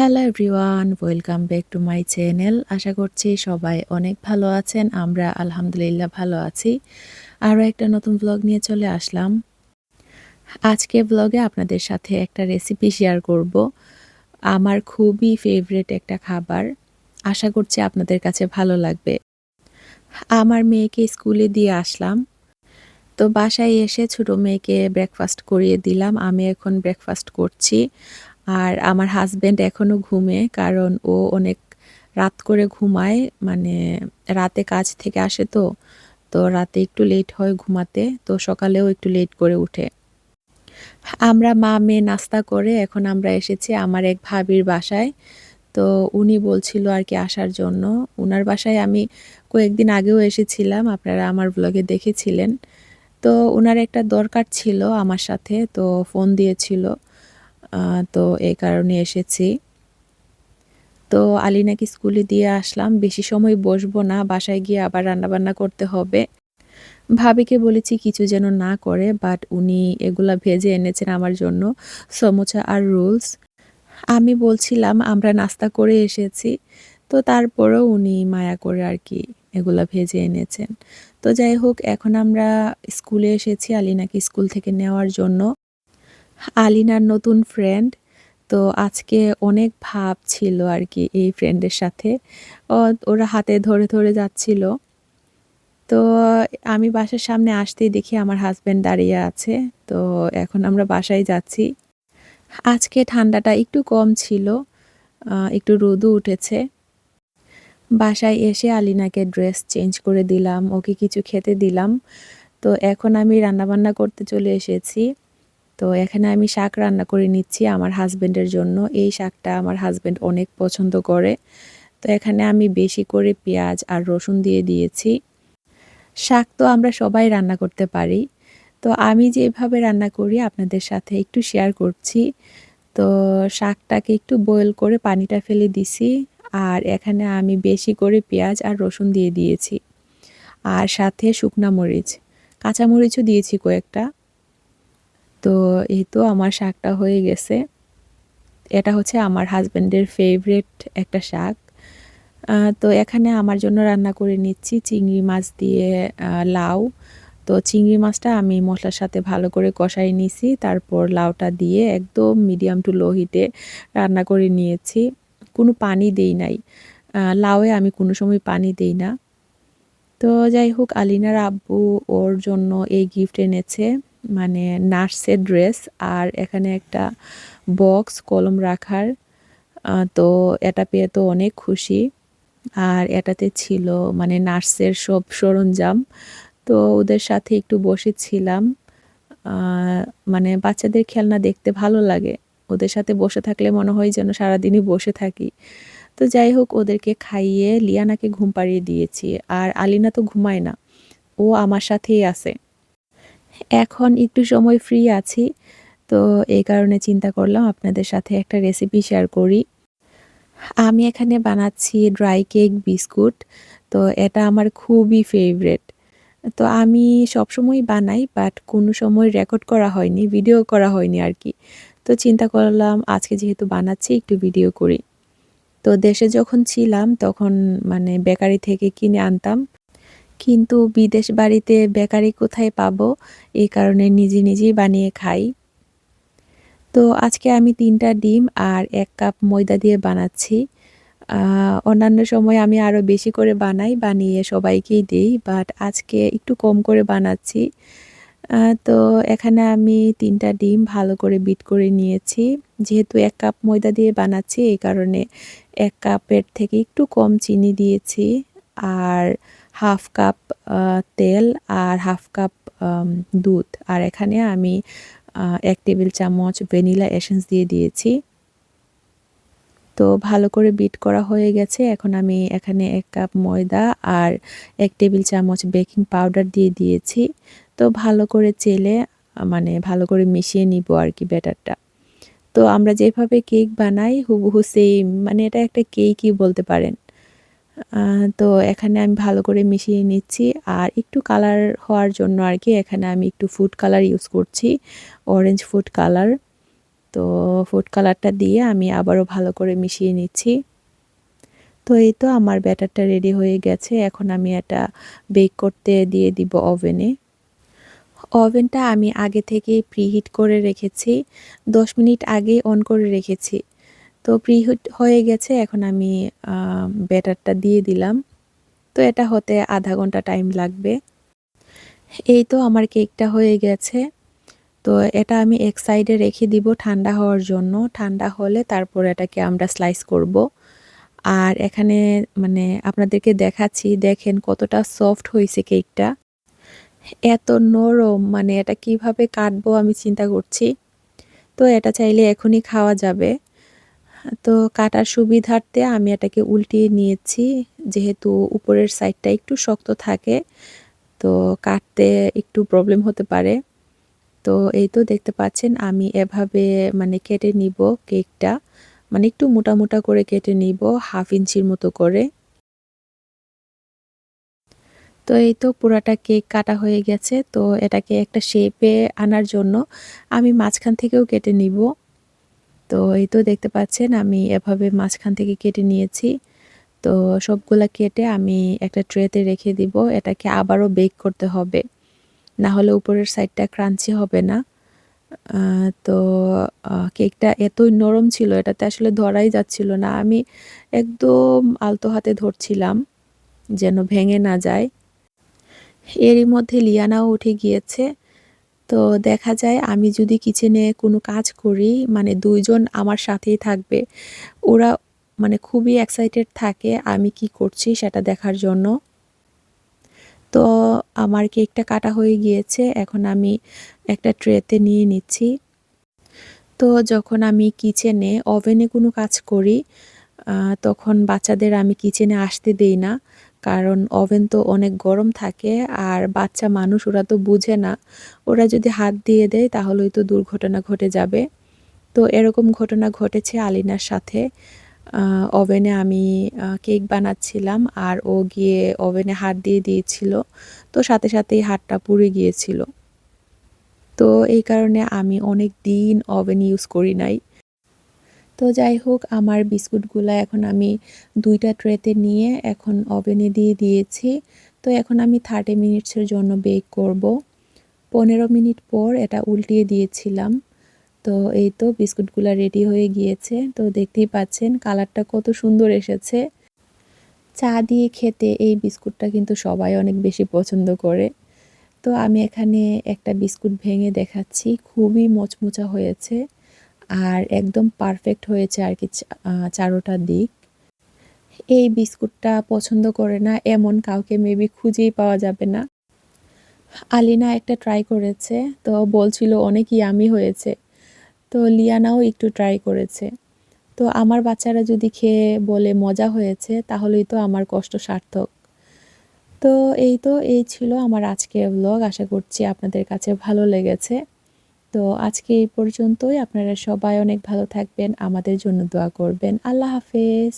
Hello everyone, welcome back to my channel. আশা করছি সবাই অনেক ভালো আছেন, আমরা আলহামদুলিল্লাহ ভালো আছি। আরও একটা নতুন ব্লগ নিয়ে চলে আসলাম। আজকে ব্লগে আপনাদের সাথে একটা রেসিপি শেয়ার করব। আমার খুবই ফেভারেট একটা খাবার। আশা করছি আপনাদের কাছে ভালো লাগবে। আমার মেয়েকে স্কুলে দিয়ে আসলাম। তো বাসায় এসে ছোটো মেয়েকে ব্রেকফাস্ট করিয়ে দিলাম। আমি এখন ব্রেকফাস্ট করছি। আর আমার হাজব্যান্ড এখনও ঘুমে, কারণ ও অনেক রাত করে ঘুমায় মানে রাতে কাজ থেকে আসে তো তো রাতে একটু লেট হয় ঘুমাতে, তো সকালেও একটু লেট করে উঠে। আমরা মা মেয়ে নাস্তা করে এখন আমরা এসেছি আমার এক ভাবির বাসায়, তো উনি বলছিল আর কি আসার জন্য। উনার বাসায় আমি কয়েকদিন আগেও এসেছিলাম, আপনারা আমার ব্লগে দেখেছিলেন। তো ওনার একটা দরকার ছিল আমার সাথে, তো ফোন দিয়েছিল। তো এই কারণে এসেছি। তো আলিনাকে স্কুলে দিয়ে আসলাম, বেশি সময় বসবো না, বাসায় গিয়ে আবার রান্নাবান্না করতে হবে। ভাবিকে বলেছি কিছু যেন না করে বাট উনি এগুলা ভেজে এনেছেন আমার জন্য, সমোচা আর রুলস। আমি বলছিলাম, আমরা নাস্তা করে এসেছি। তো তারপরেও উনি মায়া করে আর কি এগুলা ভেজে এনেছেন। তো যাই হোক, এখন আমরা স্কুলে এসেছি আলিনাকে স্কুল থেকে নেওয়ার জন্য। আলিনার নতুন ফ্রেন্ড তো আজকে অনেক ভাব ছিল আর কি এই ফ্রেন্ডের সাথে। ওরা হাতে ধরে ধরে যাচ্ছিল। তো আমি বাসার সামনে আসতেই দেখি আমার হাজব্যান্ড দাঁড়িয়ে আছে। তো এখন আমরা বাসায় যাচ্ছি। আজকে ঠান্ডাটা একটু কম ছিল একটু রোদও উঠেছে। বাসায় এসে আলিনাকে ড্রেস চেঞ্জ করে দিলাম, ওকে কিছু খেতে দিলাম। তো এখন আমি রান্নাবান্না করতে চলে এসেছি। তো এখানে আমি শাক রান্না করে নিচ্ছি আমার হাজব্যান্ডের জন্য। এই শাকটা আমার হাজব্যান্ড অনেক পছন্দ করে। তো এখানে আমি বেশি করে পেঁয়াজ আর রসুন দিয়ে দিয়েছি। শাক তো আমরা সবাই রান্না করতে পারি। তো আমি যেভাবে রান্না করি আপনাদের সাথে একটু শেয়ার করছি। তো শাকটাকে একটু বয়েল করে পানিটা ফেলে দিছি আর এখানে আমি বেশি করে পেঁয়াজ আর রসুন দিয়ে দিয়েছি। আর সাথে শুকনা মরিচ। কাঁচামরিচও দিয়েছি কয়েকটা। তো এই তো আমার শাকটা হয়ে গেছে। এটা হচ্ছে আমার হাজব্যান্ডের ফেভারেট একটা শাক। তো এখানে আমার জন্য রান্না করে নিচ্ছি চিংড়ি মাছ দিয়ে লাউ। তো চিংড়ি মাছটা আমি মশলার সাথে ভালো করে কষাই নিছি, তারপর লাউটা দিয়ে একদম মিডিয়াম টু লো হিটে রান্না করে নিয়েছি। কোনো পানি দেই নাই। লাউয়ে আমি কোনো সময় পানি দেই না। তো যাই হোক, আলিনার আব্বু ওর জন্য এই গিফট এনেছে। মানে নার্সের ড্রেস আর এখানে একটা বক্স, কলম রাখার। তো এটা পেয়ে তো অনেক খুশি। আর এটাতে ছিল মানে নার্সের সব সরঞ্জাম। তো ওদের সাথে একটু বসেছিলাম। মানে বাচ্চাদের খেলনা দেখতে ভালো লাগে। ওদের সাথে বসে থাকলে মনে হয় যেন সারাদিনই বসে থাকি। তো যাই হোক, ওদেরকে খাইয়ে লিয়ানাকে ঘুম পাড়িয়ে দিয়েছি। আর আলিনা তো ঘুমায় না। ও আমার সাথেই আছে। এখন একটু সময় ফ্রি আছি, তো এই কারণে চিন্তা করলাম আপনাদের সাথে একটা রেসিপি শেয়ার করি। আমি এখানে বানাচ্ছি ড্রাই কেক বিস্কুট তো এটা আমার খুবই ফেভারেট তো আমি সবসময় বানাই বাট কোনো সময় রেকর্ড করা হয়নি ভিডিও করা হয়নি আর কি। তো চিন্তা করলাম আজকে যেহেতু বানাচ্ছি, একটু ভিডিও করি। তো দেশে যখন ছিলাম, তখন মানে বেকারি থেকে কিনে আনতাম। কিন্তু বিদেশ বাড়িতে বেকারি কোথায় পাবো? এই কারণে নিজে নিজেই বানিয়ে খাই। তো আজকে আমি তিনটা ডিম আর এক কাপ ময়দা দিয়ে বানাচ্ছি। অন্যান্য সময় আমি আরও বেশি করে বানাই, বানিয়ে সবাইকেই দিই বাট আজকে একটু কম করে বানাচ্ছি। তো এখানে আমি তিনটা ডিম ভালো করে বিট করে নিয়েছি। যেহেতু এক কাপ ময়দা দিয়ে বানাচ্ছি, এই কারণে এক কাপের থেকে একটু কম চিনি দিয়েছি। আর হাফ কাপ তেল আর হাফ কাপ দুধ। আর এখানে আমি এক টেবিল চামচ ভ্যানিলা এসেন্স দিয়ে দিয়েছি। তো ভালো করে বিট করা হয়ে গেছে। এখন আমি এখানে এক কাপ ময়দা আর এক টেবিল চামচ বেকিং পাউডার দিয়ে দিয়েছি। তো ভালো করে চেলে মানে ভালো করে মিশিয়ে নিব আর কি ব্যাটারটা। তো আমরা যেভাবে কেক বানাই, হুবহু সেম মানে এটা একটা কেকই বলতে পারেন। তো এখানে আমি ভালো করে মিশিয়ে নিচ্ছি। আর একটু কালার হওয়ার জন্য আর কি এখানে আমি একটু ফুড কালার ইউজ করছি। অরেঞ্জ ফুড কালার তো ফুড কালারটা দিয়ে আমি আবারও ভালো করে মিশিয়ে নিচ্ছি। তো এই তো আমার ব্যাটারটা রেডি হয়ে গেছে। এখন আমি এটা বেক করতে দিয়ে দিব ওভেনে ওভেনটা আমি আগে থেকেই প্রিহিট করে রেখেছি। দশ মিনিট আগে অন করে রেখেছি। তো প্রিহিট হয়ে গেছে, এখন আমি ব্যাটারটা দিয়ে দিলাম। তো এটা হতে আধা ঘণ্টা টাইম লাগবে। এই তো আমার কেকটা হয়ে গেছে। তো এটা আমি এক সাইডে রেখে দিব ঠান্ডা হওয়ার জন্য। ঠান্ডা হলে তারপর এটাকে আমরা স্লাইস করব। আর এখানে মানে আপনাদেরকে দেখাচ্ছি, দেখেন কতটা সফট হয়েছে কেকটা। এত নরম মানে এটা কীভাবে কাটবো আমি চিন্তা করছি। তো এটা চাইলে এখনই খাওয়া যাবে। তো কাটার সুবিধার্থে আমি এটাকে উল্টিয়ে নিয়েছি, যেহেতু উপরের সাইডটা একটু শক্ত থাকে, তো কাটতে একটু প্রবলেম হতে পারে। তো এই তো দেখতে পাচ্ছেন, আমি এভাবে মানে কেটে নিব কেকটা মানে একটু মোটা মোটা করে কেটে নিব হাফ ইঞ্চির মতো করে। তো এই তো পুরাটা কেক কাটা হয়ে গেছে, তো এটাকে একটা শেপে আনার জন্য আমি মাঝখান থেকেও কেটে নিব। তো এই তো দেখতে পাচ্ছেন, আমি এভাবে মাঝখান থেকে কেটে নিয়েছি। তো সবগুলা কেটে আমি একটা ট্রেতে রেখে দিব, এটাকে আবারও বেক করতে হবে। না হলে উপরের সাইডটা ক্রাঞ্চি হবে না। তো কেকটা এতই নরম ছিল, এটাতে আসলে ধরাই যাচ্ছিল না। আমি একদম আলতো হাতে ধরছিলাম, যেন ভেঙে না যায়। এরই মধ্যে লিয়ানাও উঠে গিয়েছে। তো দেখা যায় আমি যদি কিচেনে কোনো কাজ করি মানে দুইজন আমার সাথেই থাকবে, ওরা মানে খুবই এক্সাইটেড থাকে আমি কি করছি সেটা দেখার জন্য। তো আমার কেকটা কাটা হয়ে গিয়েছে, এখন আমি একটা ট্রেতে নিয়ে নিচ্ছি। তো যখন আমি কিচেনে ওভেনে কোনো কাজ করি তখন বাচ্চাদের আমি কিচেনে আসতে দেই না। কারণ ওভেন তো অনেক গরম থাকে আর বাচ্চা মানুষ ওরা তো বুঝে না। ওরা যদি হাত দিয়ে দেয় তাহলেই তো দুর্ঘটনা ঘটে যাবে। তো এরকম ঘটনা ঘটেছে আলিনার সাথে। ওভেনে আমি কেক বানাচ্ছিলাম আর ও গিয়ে ওভেনে হাত দিয়ে দিয়েছিল। তো সাথে সাথেই হাতটা পুড়ে গিয়েছিল। তো এই কারণে আমি অনেক দিন ওভেন ইউজ করি নাই। তো যাই হোক, আমার বিস্কুটগুলো এখন আমি দুইটা ট্রেতে নিয়ে এখন ওভেনে দিয়ে দিয়েছি। তো এখন আমি থার্টি মিনিটসের জন্য বেক করব। পনেরো মিনিট পর এটা উল্টিয়ে দিয়েছিলাম। তো এই তো বিস্কুটগুলো রেডি হয়ে গিয়েছে। তো দেখতেই পাচ্ছেন কালারটা কত সুন্দর এসেছে। চা দিয়ে খেতে এই বিস্কুটটা কিন্তু সবাই অনেক বেশি পছন্দ করে। তো আমি এখানে একটা বিস্কুট ভেঙে দেখাচ্ছি। খুবই মোচমোচা হয়েছে। আর একদম পারফেক্ট হয়েছে আর কি চারোটা দিক। এই বিস্কুটটা পছন্দ করে না, এমন কাউকে মেবি খুঁজেই পাওয়া যাবে না। আলিনা একটা ট্রাই করেছে, তো বলছিল অনেক ইয়ামি হয়েছে। তো লিয়ানাও একটু ট্রাই করেছে। তো আমার বাচ্চারা যদি খেয়ে বলে মজা হয়েছে, তাহলেই তো আমার কষ্ট সার্থক। তো এই তো, এই ছিল আমার আজকের ব্লগ আশা করছি আপনাদের কাছে ভালো লেগেছে। তো আজকে এই পর্যন্তই। আপনারা সবাই অনেক ভালো থাকবেন। আমাদের জন্য দোয়া করবেন। আল্লাহ হাফেজ।